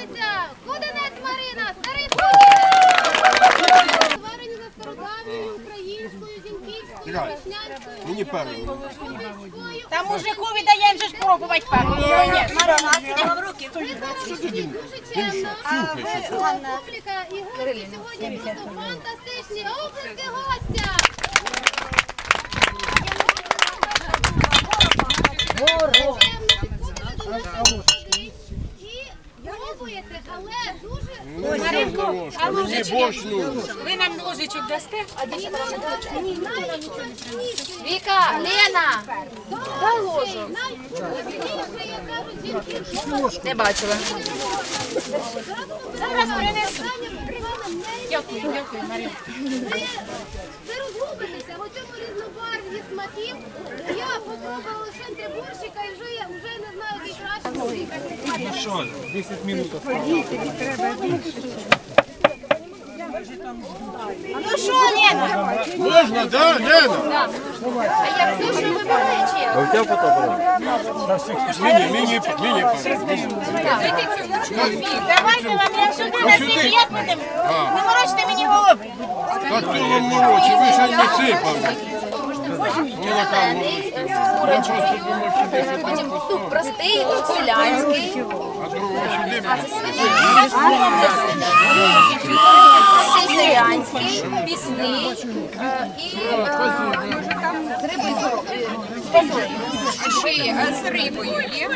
Учасниця Куденець Марина, старий Кудінець! Зварені за старославною українською, зіньківською, Мені певно. Там мужику віддаємо же ж пробувати певно. Ні, ні, Марина, вам руки. Дуже чемно. А ви, Анна. Е, публіка і гості сьогодні просто фантастичні. Обласки гостя! Але дуже Маринко, а. Ви нам ложечок дасте? Віка, Лена, дай ложу. Не бачила. Зараз принесу. Дякую, дякую, Маринко. Ви, розгубитеся в цьому різнобарві смаків. Я попробувала лише 10 минут. Ну що, Лена? Можна, да, Лена? А як ви що А у тебя фотоаппарат? Мини, мини, мини. Давайте вам, я сюди на світ будемо. Не морочте мені голову. Так хто вам морочить? Ви ще не сипали. Що десь там Потім простий, селянський. а селянський, пісний і з з рибою є.